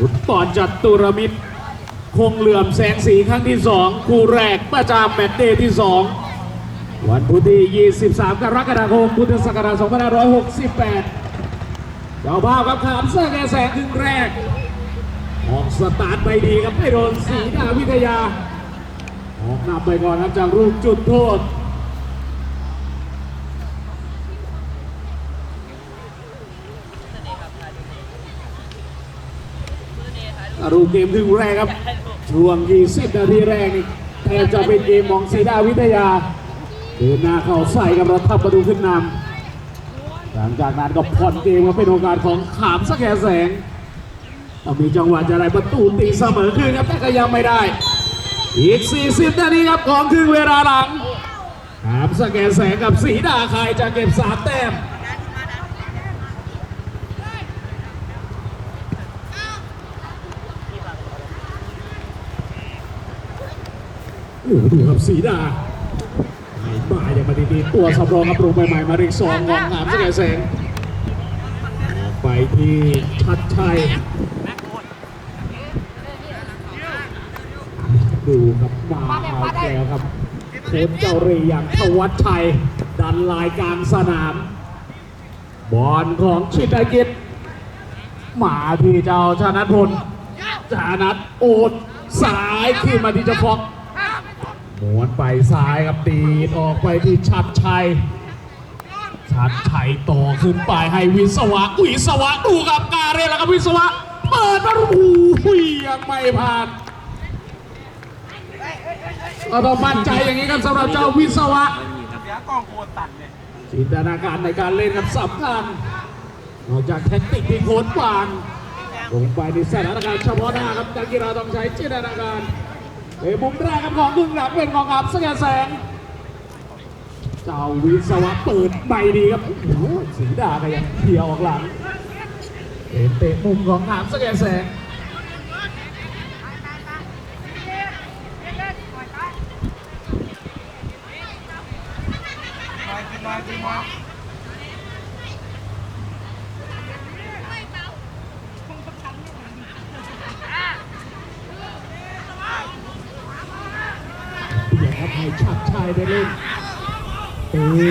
ฟุตบอจัตุรมิตร คงเหลื่อมแสงสีครั้งที่สองคู่แรกประจำแมตช์เดย์ที่สองวันพุธที่ 23 กรกฎาคม พุทธศักราช2568เจ้าภาพครับขามเสื้อแกแสงครึ่งแรก ออกสตาร์ทไปดีครับไม่โดนสีดาวิทยา ออกนำไปก่อนครับจากลูกจุดโทษ รูเกมครึ่งแรกครับ ช่วง20นาทีแรกนี่แทบจะเป็นเกมของสีดาวิทยาเดินหน้าเข้าใส่กับรัฐประตูขึ้นนำหลังจากนั้นก็ผ่อนเกมมาเป็นโอกาสของขามสแกแสงต้องมีจังหวะจะได้ประตูตีเสมอขึ้นครับแต่ก็ยังไม่ได้ อีก 40 นาทีครับของครึ่งเวลาหลังขามสแกแสงกับสีดาคายจะเก็บสามแต้ม โอ้ดูครับสีดาไม่มาอย่างมาดีๆตัวสำรองครับลงใหม่ๆมาเรียกสองงองงามสกายแสงออกไปที่ชัดชัยดูครับมาเอาแก้วครับโค้ชเจ้าเรียงทวัชชัย ดันลายกลางสนาม บอลของชิตากิจมาที่เจ้าชนะพลจานัทโอดสายขึ้นมาที่เจ้าฟอก หมวนไปซ้ายครับตีดออกไปที่ชัดชัย ชัดชัยต่อขึ้นไปให้วิศวะวิศวะดูกับการเรนแล้วครับวิศวะ เปิดมาโอ้โหยังไม่ผ่านก็ต้องมั่นใจอย่างนี้ครับสำหรับเจ้าวิศวะจินตนาการในการเล่นครับสำคัญนอกจากแท็กติกที่โค้ชวางลงไปในสถานการณ์เฉพาะหน้าครับนักกีฬาต้องใช้จินตนาการ เอ้มุมแรกครับของครึ่งหลังเป็นของอับสแกนแสง เจ้าวิศวะเปิดใบดีครับโอ้โหสีดาขยังเที่ยวออกหลังเตะมุมของอับสแกนแสง มากินมากินมา เดี๋ยวครับให้ชัดชายได้เล่น ตี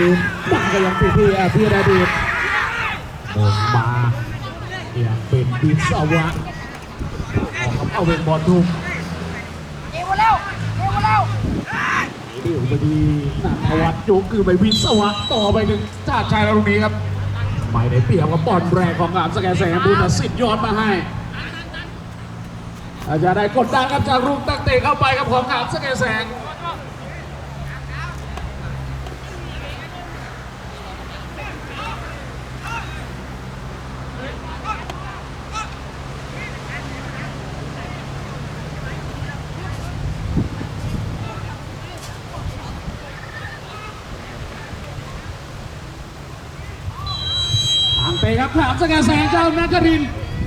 ดังก็ยังพี่พี่พี่ระดีตมงมายังเป็นวิศวะออกกับเอาเป็นบอลทุ่มเอวเร็วเอวเร็วเดี๋ยวไปดีนันทวัฒน์ยกคือไปวิศวะต่อไปหนึ่งชาติชายแล้วตรงนี้ครับไม่ได้เปรียบกับบอลแรกของงามสแกนแสงบุญสิทธิ์ย้อนมาให้อาจจะได้กดดันครับจากลูกตั้งเตะเข้าไปกับของงามสแกนแสง ทางเตะครับขามสแกนแสงเจ้านักริน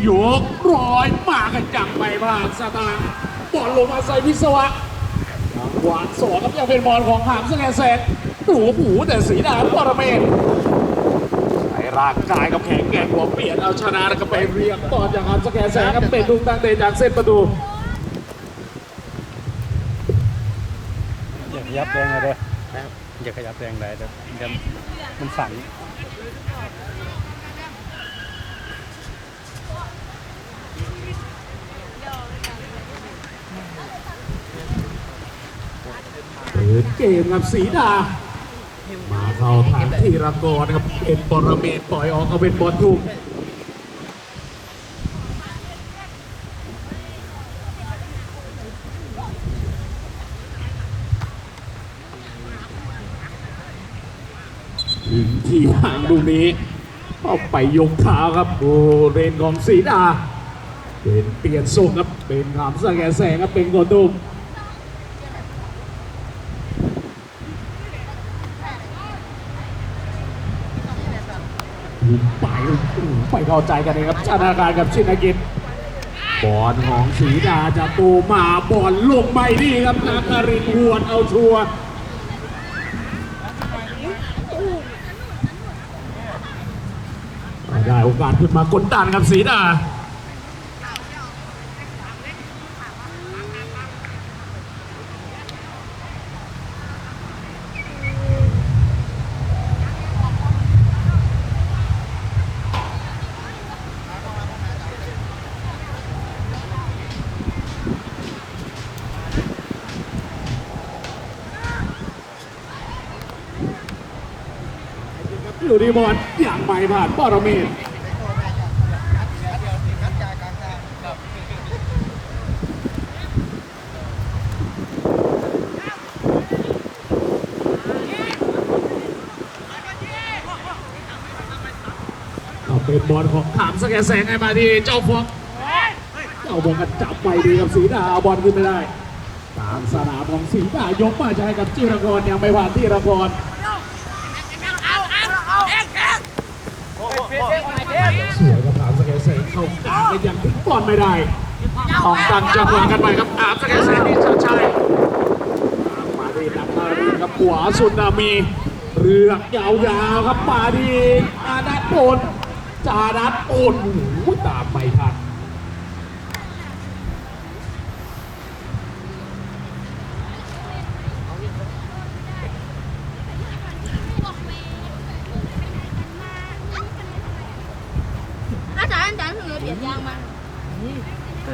ยกร้อยมากันจังไม่าดสตาร์บอลลงมาใส่วิศวะหวะสองครับยังเป็นบอลของขามสแกนแสงดูหูแต่สีดาปรเมศใช้ร่างกายกับแข็งแกร่งหัวเปลี่ยนเอาชนะแล้วก็ไปเรียกบอจากขามสแกนแสงครับเป็นลูกตั้งเตะจากเส้นประตูอย่าขยับแรงเลยเด้ออย่าขยับแรงเลยเด้อเดี๋ยวมันสั่น ปิดเกมครับสีดา มาเข้าทางทีรกรครับเป็นปรเมศปล่อยออกเอาเป็นบอลทุ่มยิงที่ห่างลูกนี้เอาไปยกเท้าครับโอ้เรนของสีดาเป็นเปลี่ยนทรงครับเป็นขามสแกแสงครับเป็นกดตุ้ม ไปไปเข้าใจกันเลยครับชนาการกับชินกิจบอลของสีดาจะตูมาบอลลงไม่ดีครับนาการินหวนเอาชัวร์ได้โอกาสขึ้นมากดดันครับสีดา ลูดีบอลอย่างไม่ผ่านปรเมศเอาเป็นบอลของขามสแกนแสงให้มาที่เจ้าฟอกเจ้าบอลก็จับไปดีกับสีดาบอลขึ้นไม่ได้กลางสนามของสีดายกมาจะให้กับจิรกรยังไม่ผ่านที่รกร บอลไม่ได้ต้องตังจังหวะกันไปครับอามสแกนแสงนี่ชัดชัยมาดีนักมาดีครับขวาสุดนามีเรือกยาวๆครับมาดีอาดัตโอนจาดัดโอนหูตามไปทัน อาจารย์อาจารย์คือเดียดยางมา อ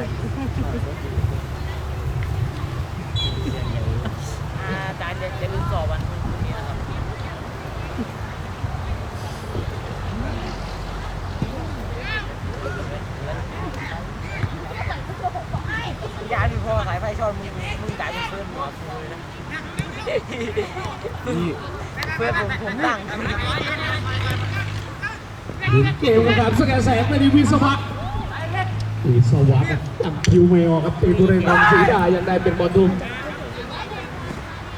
าจารย์จะจะลืมสอบวันพรุ่งนี้นะครับ ยานพ่อสายไฟชอตมึงมึงจ่ายเป็นเพื่อนหัวกูเลยนะเพื่อนผมผมตั้งถึงเกมกับสแกนแสงไม่ได้วิศวะ วิศวะครับตั้งคิวไม่ออกครับตีบุเรนของสีดายังได้เป็นบอลทุ่ม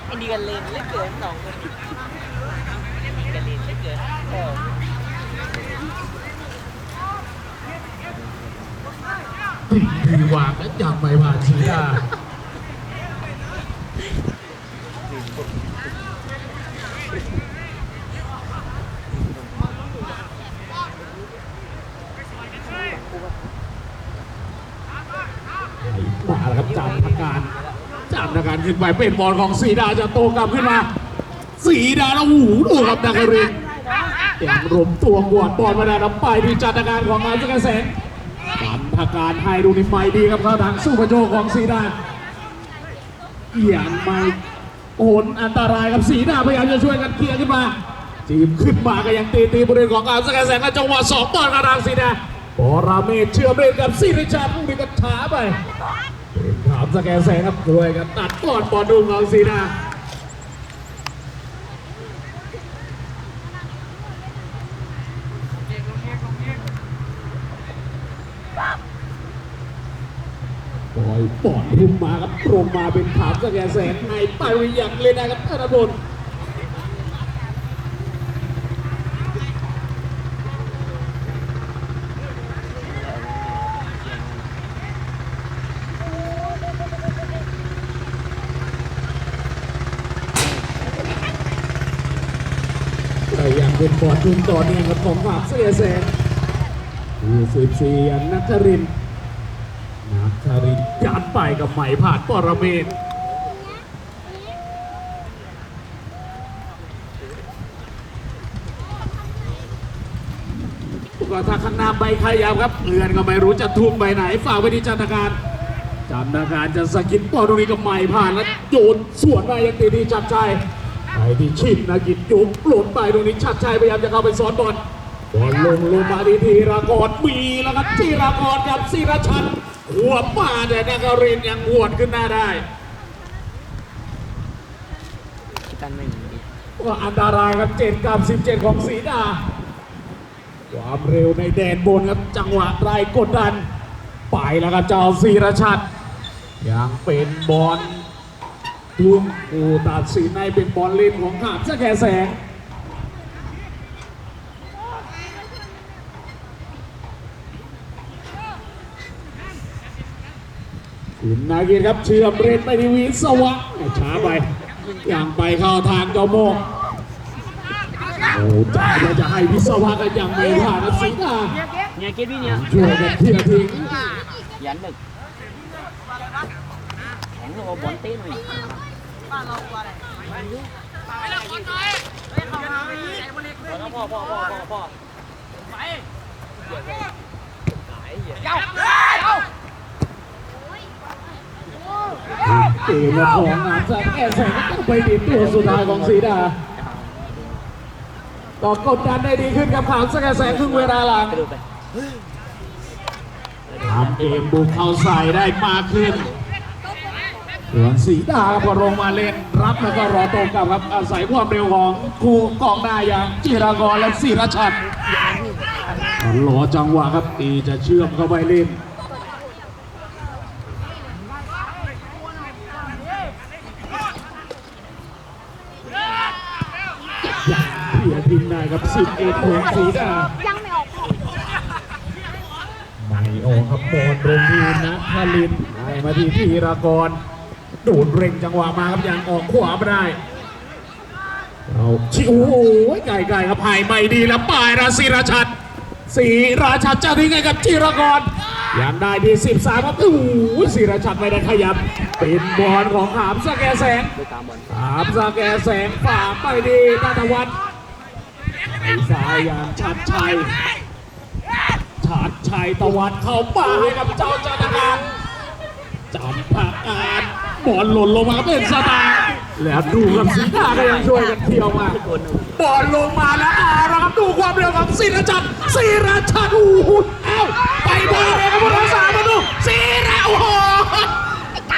ไอ้นี่กันเลนเล็กเกินสองคนกันเลนเล็กเกินเออตีดีวางและยังไม่ผ่านสีดามาแล้วครับจำพักการจำพั การขึ้นไปเป็นบอลของสีดาจะโตกลับขึ้นมา สีดาแล้วหูดูครับดักรินยังรวมตัวกวดบอลมาได้รับไปที่จัดการของงานสกแสงจำพักการให้ดูนี่ไม่ดีครับเข้าทางสู้ประโจของสีดาเอย่างไม่โอนอันตรายกับสีดาพยายามจะช่วยกันเคลียร์ขึ้นมาจีมขึ้นมาก็ยังตีตีบริเวณของงานสกแสงและจังหวะสองบอลกระดางสีดาปอราเมศเชื่อมเล่นกับซีริชาร์ดลูกนี้ก็ช้าไป สแกนแสงครับรวยกันตัดก่อนบอลดุงของซีนาปล่อยปอดพุ่มมาครับตรงมาเป็นถามสแกนแสงในไปวิยังเลยนะครับธนพลแต่ยังเป็น บอดดุงต่อเนื่องกับของถามสแกนแสงคือสิบสี่อันนัทรินนักชารินยัดไปกับไหมผ่านปรเมศก็ถ้าข้างหน้าใบขยับครับเลื่อนก็ไม่รู้จะทุ่มใบไหน ฝากไว้ที่จันทการจันทการจะสกินบอลตรงนี้กับไหมผ่านแล้วโยนสวนมายังตีที่ชัดชัยไป ที่ชิดนะกิจยุบหล่นไปตรงนี้ชัดชัยพยายามจะเข้าไปซ้อนบอลบอลลงลงมาที่ธีรากรมีแล้วครับธีรากรกับศิรชันหัวมาแต่นักเรียนยังหวดขึ้นหน้าได้กันไม่มีว่าอันตรายครับเจ็ดกับสิบเจ็ดของสีดาความเร็วในแดนบนครับจังหวะไล่กดดัน ไปแล้วครับเจ้าศิรชัดยังเป็นบอล ทุ่มผู้ตัดสินในเป็นบอลเล่นของขามสแกแสงขุนนาเกียรติครับเชื่อมเรนไปที่วิศวะช้าไปอย่างไปเข้าทางเจ้าโมงโอ้จ่ายแล้วจะให้วิศวะก็ยังไม่ผ่านนะสิงห์เนี่ยคิดพี่เนี่ยช่วยกันทีละทียันดึกแข็งลงมาบอลเต้น หน่อยพ่อพ่อพ่อพ่อพ่อไปเจ้าเจ้าเกมของงานจากแอร์แสงต้องไปติดตัวสุดท้ายของสีดาก็กดดันได้ดีขึ้นกับขามสแกแสงครึ่งเวลาหลังทำเกมบุกเข้าใส่ได้มากขึ้น ส่วนสีดาครับพอลงมาเล่นรับแล้วก็รอตรงกลับครับอาศัยความเร็วของคู่กองหน้าอย่างจิรากรและศิรชัดรอจังหวะครับตีจะเชื่อมเข้าไปเล่นเพียทินได้ครับสิบเอ็ดของสีดายังไม่ออกไม่โออกครับบอลโดนทีนะพลินให้มาที่ธีรากร โดนเร่งจังหวะมาครับยังออกขวาไม่ได้เอาชิโอ้โหไก่ไก่ครับหายไม่ดีแล้วปลายราศีราชัดสีราชัดจะทิ้งให้กับจิรกรยังได้ที่13ครับโอ้โหสีราชัดไม่ได้ขยับเป็นบอลของขามสแกแสงดูตามสแกแสงฝ่าไปดีนัทวัฒน์ไอ้สายย่างชัดชัยชาดชัยตะวันเข้าป่าให้กับเจ้าจันทการจำผักการ บอลหล่นลงมาเป็นสตาร์แล้วดูกับสีหน้าก็ยังช่วยกันเที่ยวมาบอลลงมาแล้วอาละครับดูความเร็วของศิรชัดศิรชัดโอ้โหเอ้าไปได้เลยครับผู้รักษาประตูศิระโอ้โห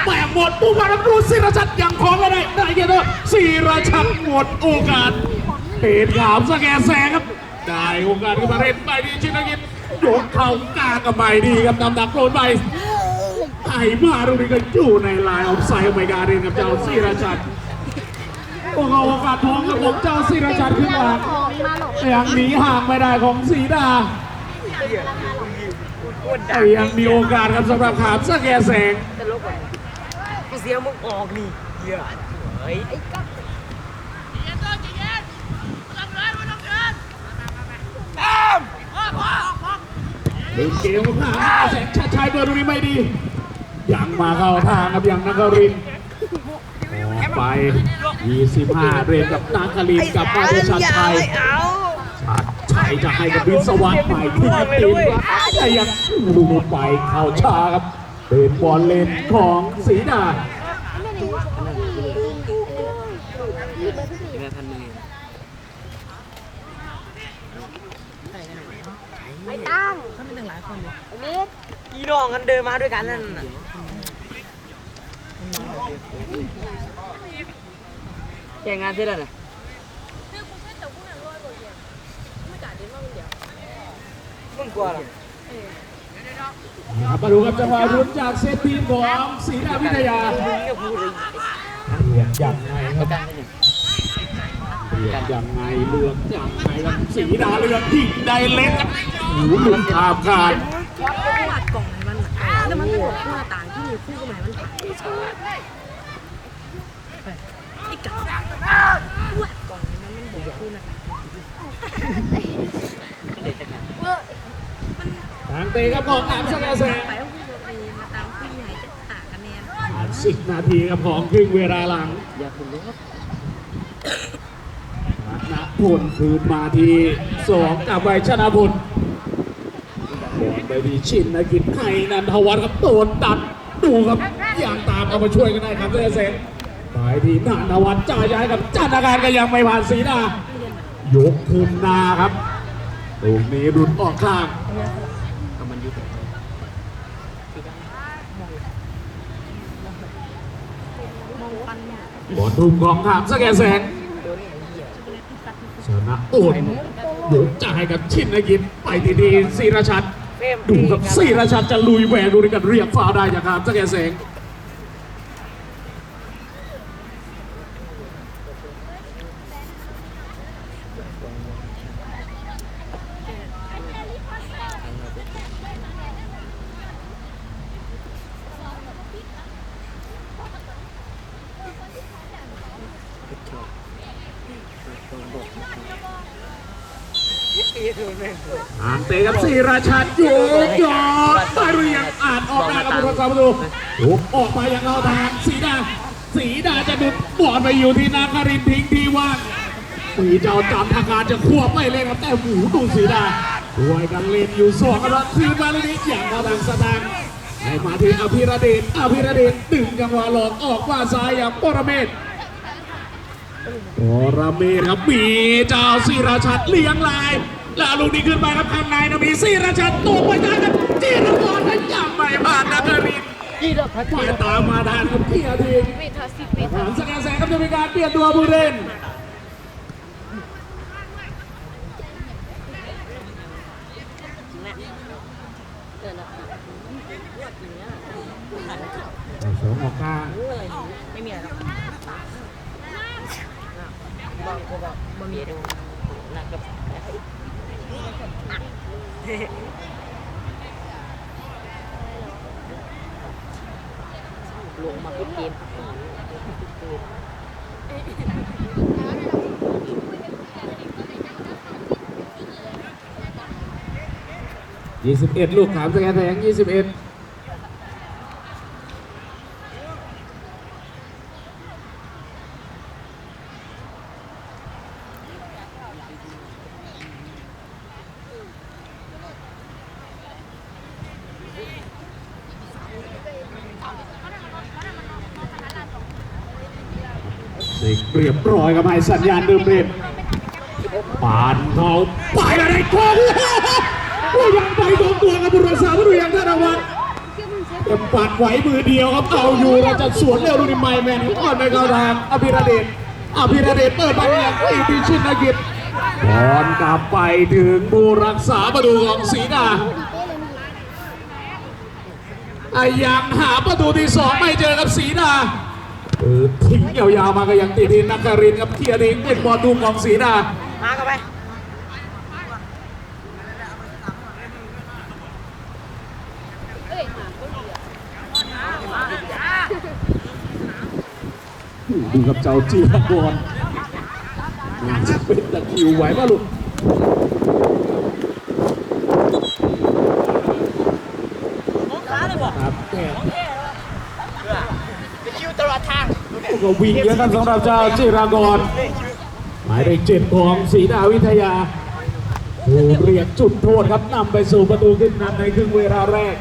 แหมหมดปุ๊บมาแล้วดูศิรชัดยังคล้องไม่ได้ได้เกียรติศิรชัดหมดโอกาสเป็นขามสแกนแสงครับได้โอกาสขึ้นมาเล่นไปดีชินกิจยกเข่ากลางกับไม่ดีครับนำดักโดนไป ไถ่มาตรงนี้ก็อยู่ในลายออฟไซด์อเมริกาเรียนกับเจ้าศิราชัดโอ้โหโอกาสทองกับผมเจ้าศิราชัดขึ้นมาออกมาหรอกยังหนีห่างไม่ได้ของสีดาแต่ยังมีโอกาสครับสำหรับขามสแกนแสงตลกอะกูเสียมึงออกนี่เหี้ยเฮ้ยเล่นเกมของขามแสงชัดชัยเบอร์ตรงนี้ไม่ดี ยังมาเข้าทางครับยังนักรินไป 25 เรียนกับนักรินกับมาเดชัดชัยเอาชัดชัยจะให้กับวิศวัตใหม่ที่ตีนว่าแต่ยังลูไปเข้าช้าครับเป็นบอลเลนของสีดา เป็นไงพันมือ ไม่ตั้งเขาเป็นตั้งหลายคนเลยเม็ด อีน้องกันเดินมาด้วยกันนั่นน่ะแข่งงานเสร็จแล้วนะมึงกลัวเหรอมาดูครับจังหวะรุนจากเซตทีมของสีดาวิทยามึงก็พูดเลยเลือกยังไงครับกันได้หนึ่งเลือกยังไงเลือกยังไงครับสีดาเลือกยิงไดเล็กหูหลุดขามการ วาดกล่องให้มัน แล้วมันก็บอกคู่หน้าต่างที่มีคู่กับไหนมันไอ้กัดวาดก่องให้มันมันบอกคู่หน้าต่างเด็กจะทางเตะครับของน้ำสแกแสงไปเอาคู่กับไอ้มาตามคู่ใหญ่จะหาคะแนนผ่านสิบนาทีครับของครึ่งเวลาหลังอย่าคุณรู้ครับนักพลคืนมาทีสองกับใบชนะพล บอลไปดีชินนะกินให้นันทวัฒน์ครับโดนตัดดูครับอย่างตามเอามาช่วยกันได้ครับเพื่อนเซนไปที่นันทวัฒน์จ่ายให้กับจันทการก็ยังไม่ผ่านสีดายกขึ้นนาครับตรงนี้รุนออกข้างบอลทุ่มของขามสแกนแสงชนะโอนยกจ่ายให้กับชินนะกินไปที่ดีศิรชัดเฟรม ดูครับศิรชัดจะลุยแหวกดูในกันเรียกฟาวล์ได้จากขามสแกนแสงปีถูกแม่ง อ่านเตะครับศิราชัดโยกยอดไปเรียงอ่านออกมาครับผู้รักษาประตูออกมาอย่างเอาทางสีดา สีดาจะดุดบอลไปอยู่ที่นาคารินทิ้งที่ว่างปีเจ้าจำทางการจะควบไม่เล่นครับแต่หูดูสีดาด้วยกันเล่นอยู่สองครับคืนมาเลยนี้อย่างเข้าทางสตางค์ให้มาที่อภิรเดชอภิรเดชดึงจังหวะหลอกออกว่าซ้ายอย่างปรเมศ โอราเมศครับมีเจ้าศิราชัดเลี้ยงลาย แล้วลูกนี้ขึ้นไปครับข้างในนะมีศิราชัดตัวไปได้ครับจีรกรนั้นยังไม่ผ่านนักรินทร์ยี่ดอกพัดไปตามมาทานครับเทียร์ทีมเมทาสิบเมหทาลังสกัดแสงครับจะมีการเปลี่ยนตัวผู้เล่นเออนะสองออกข้างไม่มีอะไรหรอก บอกก็บอกบ่มีดูนักกับลงมาเป็เกมยี่สิบเอ็ดลูกถามสแกนแทงยี่สิบเอ็ด รียบร้อยกับไอ้สัญญาณดื่มเรียนปานเขาไปอะไรกองโอ้ยังไปโดนตัวกับบุรษาบุรุยังธนวัฒน์แต่ปัดไหวมือเดียวครับเอาอยู่เราจะสวนเร็วดูดิไมแมนก่อนไปเข้าทางอภิรเดชอภิรเดชเปิดไปยังอีพิชิตนกิจบอลกลับไปถึงบูรักษาประตูของศรีดาไอยังหาประตูที่สองไม่เจอกับศรีดา ทิ้งยาวๆมาก็ยังติดทีนักการินครับเทียร์เองเป็นบอลดูของศรีดามาเข้าไปดูกับเจ้าจีรกรงานจะเป็นตะคริวไหวป่ะลูก มองขาเลยบอก ครับแหม ไปคิวตลอดทาง ก็ วิ่งเยอะครับสำหรับเจ้าจีรกรหมายเลขเจ็ดของศรีดาวิทยาถูกเรียกจุดโทษครับนำไปสู่ประตูขึ้นนำในครึ่งเวลาแรก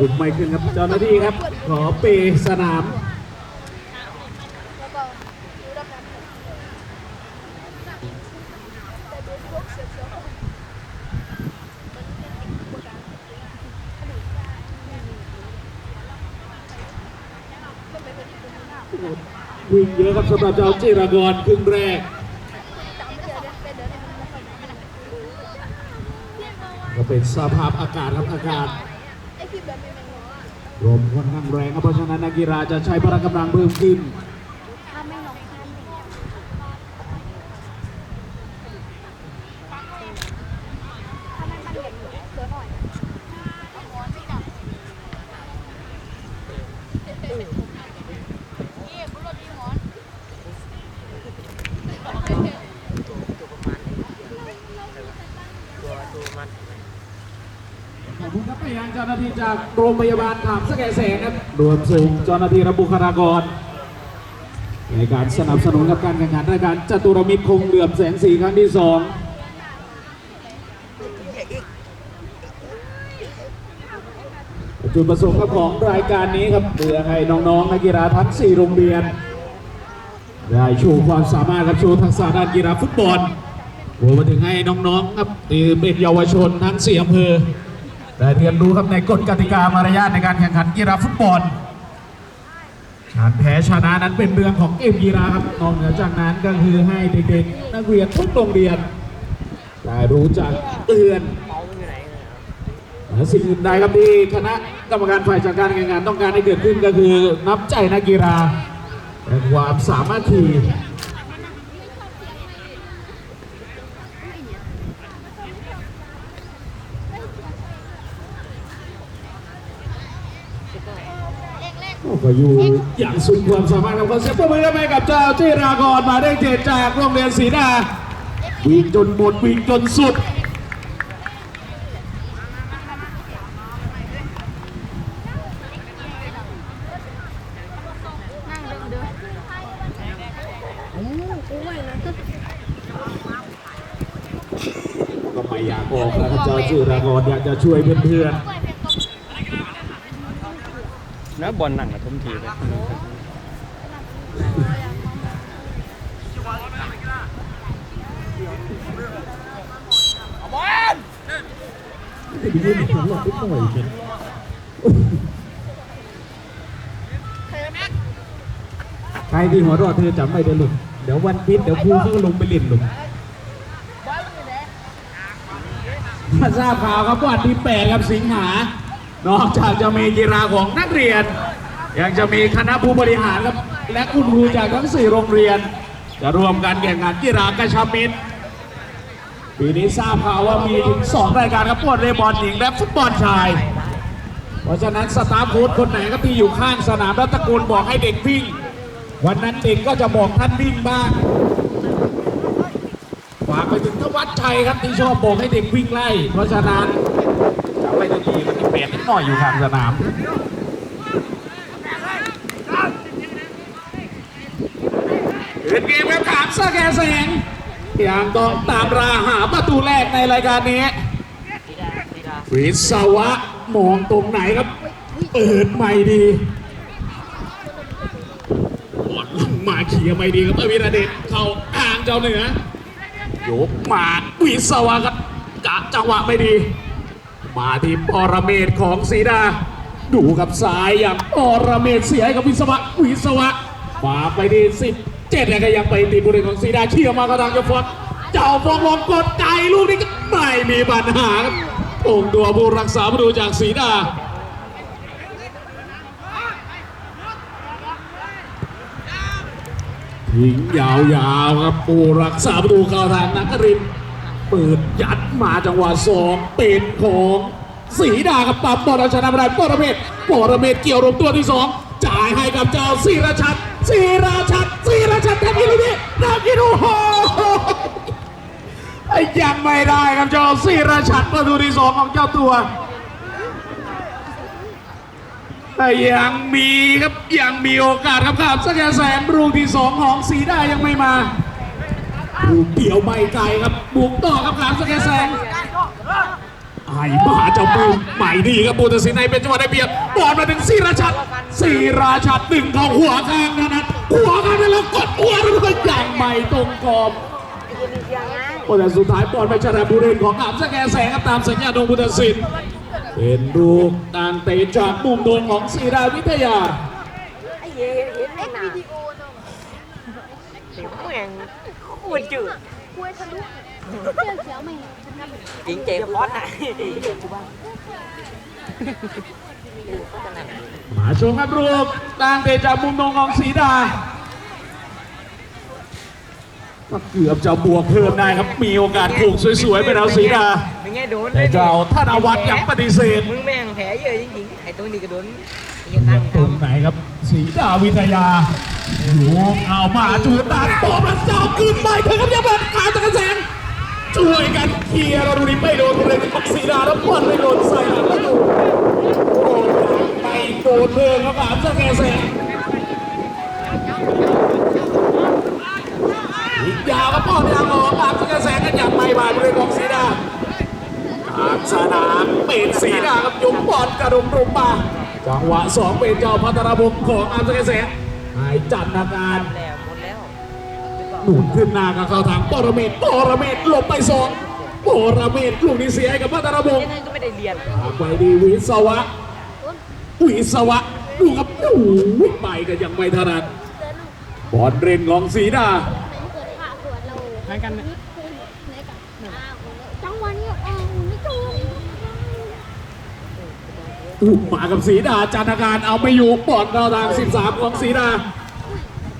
บุกไม่ขึ้นครับเจ้าหน้าที่ครับ ขอเปสนามแล้วก็ยูรับน้ำแต่ดูพวกเสือเสือมันามวิ่งเยอะครับสำหรับเจ้าจิรกรครึ่งแรกจำเป็นเดือนมันไม่ค่อยไม่ได้ก็เป็นสภาพอากาศครับอากาศ ลิปแบบไม่เป็นลมค่อนข้างแรงครับเพราะฉะนั้นนักกีฬาจะใช้พละกำลังเพิ่มขึ้น ถ้าไม่ลองทานถ้าไม่มันเหยียบเสือหน่อย ยังเจ้าหน้าที่จากโรงพยาบาลขามสแกแสงครับรวมสูงเจ้าหน้าที่และบุคลากรในการสนับสนุนกับการแข่งขันรายการจตุรมิตรคงเหลือมแสงสีครั้งที่สองจุดประสงค์ของรายการนี้ครับเพื่อให้น้องๆนักกีฬาทั้ง 4 โรงเรียน ได้โชว์ความสามารถครับโชว์ทักษะด้านกีฬาฟุตบอลรวมไปถึงให้น้องๆครับที่เป็นเยาวชนทั้งสี่อำเภอ ได้เรียนรู้ครับในกฎกติกามารยาทในการแข่งขันกีฬาฟุตบอลการแพ้ชนะนั้นเป็นเรื่องของเกมกีฬาครับนอกเหนือจากนั้นก็คือให้เด็กๆนักเรียนทุกโรงเรียนได้รู้จักเตือนหนเนี่ยและสิ่งอื่นใดครับที่คณะกรรมการฝ่ายจัดการแข่งขันต้องการให้เกิดขึ้นก็คือนับใจนักกีฬาและความสามารถที ก็อยู่อย่างสุดความสามารถของคนเซฟเปอร์มือให้กับเจ้าที่รากรมาได้เจตจากโรงเรียนศรีดาวิ่งจนหมดวิ่งจนสุดนั่งเดินเดินโอ้โอ้ยนะก็ไม่อยากออกแล้วครับเจ้าจิรากรอยากจะช่วยเพื่อน แล้วบอลหนังกับทุ่มทีเลยๆไปยืนหัวหลอดนิดหน่อยเป็นใครที่หัวรอดเธอจำไม่ได้หลุดเดี๋ยววันพิษเดี๋ยวครูเขาก็ลงไปเล่นหลุดมาทราบข่าวครับวันที่8ครับสิงหา นอกจากจะมีกีฬาของนักเรียน ยังจะมีคณะผู้บริหารครับและคุณครูจากทั้ง 4 โรงเรียน จะรวมกันแข่งขันกีฬากระชับมิตรปีนี้ทราบข่าวว่ามีถึง 2 รายการครับวอลเลย์บอลหญิงและฟุตบอลชาย เพราะฉะนั้นสตาฟโค้ชคนไหนครับที่อยู่ข้างสนามแล้วตะโกนบอกให้เด็กวิ่ง วันนั้นเด็กก็จะบอกท่านวิ่งบ้างฝากไปถึงทวัชชัยครับที่ชอบบอกให้เด็กวิ่งไล่ เพราะฉะนั้น จำไว้ดีๆมันมีเปลี่ยนนิดหน่อยอยู่ข้างสนามเป็นเกมครับขามสแกแสงยังต้องตามราหาประตูแรกในรายการนี้ วิศวะมองตรงไหนครับเปิดไม่ดีบอลลงมาเขี่ยไม่ดีครับอวิราเดชเข้าอ่างเจ้าเหนือยกมาวิศวะครับกะจังหวะไม่ดี มาที่ปรเมศของสีดา ดูกับซ้ายอย่างปรเมศเสียให้กับวิศวะวิศวะมาไปที่สิบเจ็ดแล้วก็ยังไปตีบุรีของสีดาเขี่ยวมากระทางจ้าฟอนเจ้าฟองลองกดไกลลูกนี้ก็ไม่มีปัญหาครับองตัวผู้รักษาประตูจากสีดาทิ้งยาวๆครับผู้รักษาประตูเข้าทางนักรินทร์ เปิดยัดมาจังหวะสองเป็นของสีดากับปั๊บอลเอาชนะไม่ได้ปรเมศปรเมศเกี่ยวรวมตัวที่สองจ่ายให้กับเจ้าศิรชัดศิรชัดศิรชัดทำยังไงดีทำยังไงโอ้โหยังไม่ได้ครับเจ้าศิรชัดประตูที่สองของเจ้าตัวแต่ยังมีครับยังมีโอกาสครับครับสักแค่แสนลูกที่สองของสีได้ยังไม่มา ลูกเดี่ยวไม่ไกลครับบุกต่อครับครับสักแค่แสนไอ้มหาเจ้ามือใหม่ดีครับบูตสินในเป็นจังหวะได้เปรียบบอลมาถึงสีราชัดสีราชัดดึงเข้าหัวข้างเท่านั้นหัวข้างนั้นแล้วกดหัวแล้วก็ยังไม่ตรงกรอบโอ้แต่สุดท้ายบอลไปชนะบุรีของอามสแกแสงครับตามสัญญาณของบุตสินเป็นลูกต่างเตะจากมุมโดนของศิราวิทยาไอ้เคตรจืดคุยทะลุเสื้อเขียวไม่เห็นจริงเจ็บพอดน่ะมาชมครับลูกต่างเตะจากมุมโดนของศรีดาก็เกือบจะบวกเพิ่มได้ครับ มีโอกาสผูกสวยๆไปแล้วศรีดาเป็นไงโดนแต่เจ้าธนวัฒน์ยังปฏิเสธมึงแม่งแผลเยอะจริงๆไอ้ตัวนี้ก็โดนไอ้ยังตั้งตรงไหนครับศรีดาวิทยา อยู่เอามาจูดตาโตมาเจ้าขึ้นไปเถอครับยังเปิดขาตะกรแสงช่วยกันเคลียร์เราดูนี่ไม่โดนเลยของสีดาแล้วบอลไม่โดนใส่หลังประตูโอ้ไปโดนเรื่อครับอาบสแกแสงยาวครับบอลยางออกอาบสแกแสงกันอย่างไม่บาดเลยของสีดาทางสนามเป็นสีดาครับยกบอลกระดุมรุมมาจังหวะสองเป็นเจ้าพัฒนบงศ์ของอัมสเกษม หายจัดนาการ แล้วหมดแล้วหนุนขึ้นหน้ากับเข้าทางปรเมศปรเมศหลบไปสองปรเมศลูกนี้เสียให้กับพัฒนบงศ์ยังไงก็ไม่ได้เรียนทางไปดีวิศวะวิศวะดูครับโอ้โหไปกันยังไม่ถนัดบอลเรนของสีดาให้กันเนี่ย จังหวะนี้เออไม่ถูก อุ้มากับสีดาจันทการเอาไม่อยู่บอลเข้าทาง 13 ของสีดา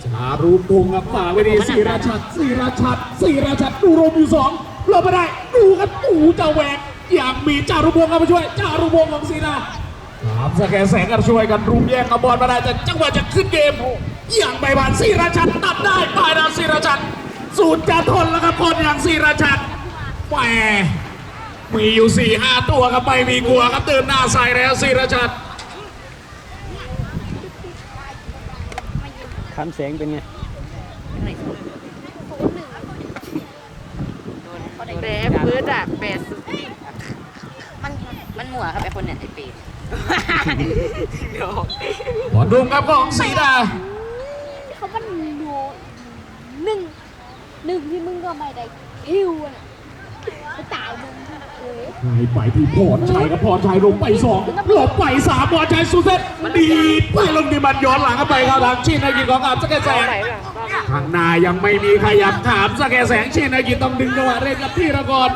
ชารูพงศ์กับฝ่าไปดีสีราชัดสีราชัดสีราชัดดูรมอยู่สองเราไม่ได้ดูกันอูจะแหวกอย่างมีจารุพงศ์เข้ามาช่วยจารุพงศ์ของสีดาถามสแกนแสงกันช่วยกันรุมแย่งกับบอลมาได้แต่จังหวะจะขึ้นเกม อย่างใบบานสีราชัดตัดได้ปลายดาวสีราชัดสูตรจะทนแล้วครับคนอย่างสีราชัดแหม มีอยู่สี่ห้าตัวครับไม่มีกลัวครับเดินหน้าใส่แล้วสีราชัดคันแสงเป็นไงแต่พื้นอะแปดมันมันหมัวครับไอ้คนเนี่ยไอ้ปีเดี๋ยวบอลรุมครับของสีดาเขามันโดนหนึ่งหนึ่งที่มึงก็ไม่ได้คิวอะไปตาย มึงเอ้ยให้ไปที่พรชัยครับพรชัยลงไปสองหลบไปสามพรชัยสุดเซตดีดไปลงดีมันย้อนหลังเข้าไปเข้าทางชินนากินของอาบสแกนแสงไหนล่ะข้างหน้ายังไม่มีขยับถามสแกนแสงชินนากินต้องดึงจังหวะเร่งกับพีระกร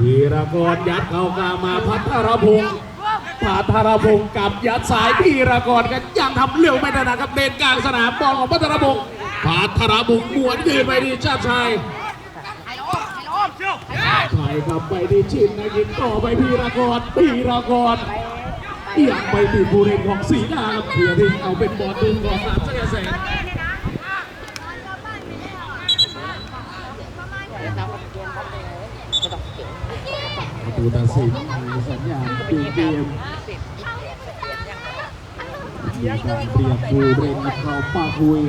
พีระกรยัดเข้ากลางมาพัทรพงศ์พัทรพงศ์กับยัดสายพีระกรกันยังทำเลี้ยวไม่ถนัดครับเดินกลางสนามบอลของพัทรพงศ์พัทรพงศ์หมวนยืนไปดีชาติชัยใช่ ครับไปที่ชินนะยิงต่อไปพีรากรพีรากรยังไปติดผู้เล่นของสีดาครับเพื่อที่เอาเป็นบอลดึงของสามแสนแสนประตูตัดสินสัญญาณดูเกมมีการเปลี่ยนผู้เล่นเข้าปาคุย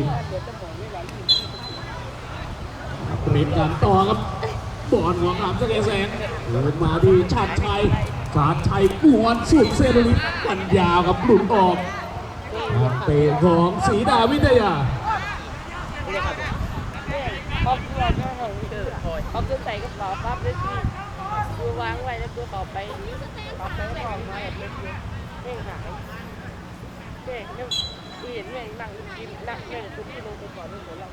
เปลี่ยนกันต่อครับ บอลของอามสเกแสงเดินมาที่ชาติชัยชาติชัยกวนสุดเซนลิปกันยาวกับหลุดออกเตะของสีดาวิทยาครอบครัวก็ของเธอเขาคือใส่กระเป๋าปั๊บเลยที่คือวางไว้แล้วตัวต่อไปนี้ปั๊บแล้วก็ออกมาแบบเล็กๆเพ่งหายเพ่งเนี่ยกูเห็นแม่งนั่งกินนั่งแม่งตุ้ที่ลงไปก่อนด้วยหัวเรา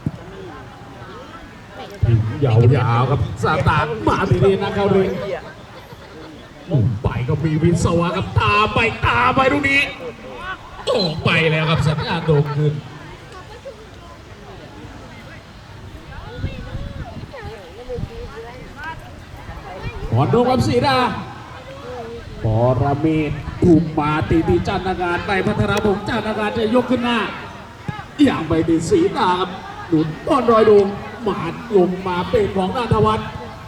ยาวๆครับสตาร์ทมาดีๆนะเขาเลยมุ่งไปก็มีวิศวะครับตามไปตามไปตรงนี้ออกไปแล้วครับสัญญาณโด่งขึ้นบอลโดนกับสีดาปรเมศถูกมาตีที่จันทการไปพัฒนาบงศ์จันทการจะยกขึ้นหน้า อย่างไปติดสีตาครับหนุนบอลรอยดง หมาดลงมาเป็นของนานทวัฒน์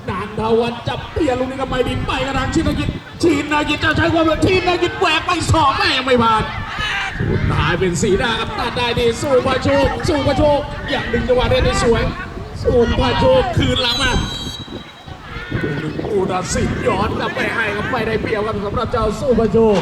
นานทวัฒน์จับเปลี่ยลูกนี้กับไปดินไปกระทางชินากิจชินากิจจะใช้ความเร็วชินากิจแหวกไปสองแม่ยังไม่ผ่านสุดท้ายเป็นสีดาครับตัดได้ดีสู้พระโชคสู้พระโชคอย่างดึงจังหวะได้ได้สวยสู้พระโชคคืนหลังมาผู้ตัดสิย้อนกลับไปให้ครับไปได้เปรียบครับสำหรับเจ้าสู้พระโชค